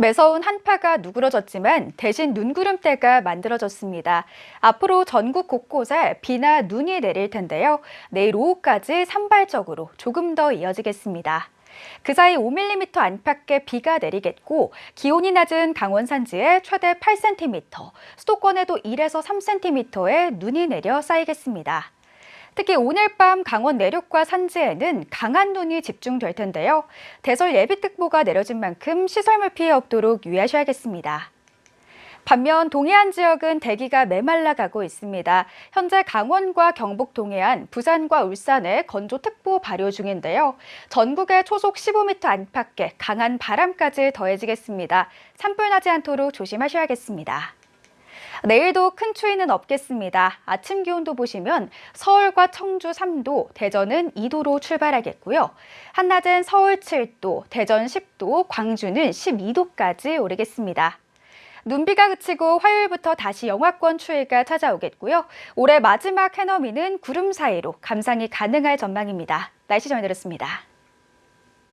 매서운 한파가 누그러졌지만 대신 눈구름대가 만들어졌습니다. 앞으로 전국 곳곳에 비나 눈이 내릴 텐데요. 내일 오후까지 산발적으로 조금 더 이어지겠습니다. 그 사이 5mm 안팎의 비가 내리겠고 기온이 낮은 강원 산지에 최대 8cm, 수도권에도 1에서 3cm의 눈이 내려 쌓이겠습니다. 특히 오늘 밤 강원 내륙과 산지에는 강한 눈이 집중될 텐데요. 대설 예비특보가 내려진 만큼 시설물 피해 없도록 유의하셔야겠습니다. 반면 동해안 지역은 대기가 메말라가고 있습니다. 현재 강원과 경북 동해안, 부산과 울산에 건조특보 발효 중인데요. 전국에 초속 15m 안팎의 강한 바람까지 더해지겠습니다. 산불 나지 않도록 조심하셔야겠습니다. 내일도 큰 추위는 없겠습니다. 아침 기온도 보시면 서울과 청주 3도, 대전은 2도로 출발하겠고요. 한낮은 서울 7도, 대전 10도, 광주는 12도까지 오르겠습니다. 눈비가 그치고 화요일부터 다시 영하권 추위가 찾아오겠고요. 올해 마지막 해넘이는 구름 사이로 감상이 가능할 전망입니다. 날씨 전해드렸습니다.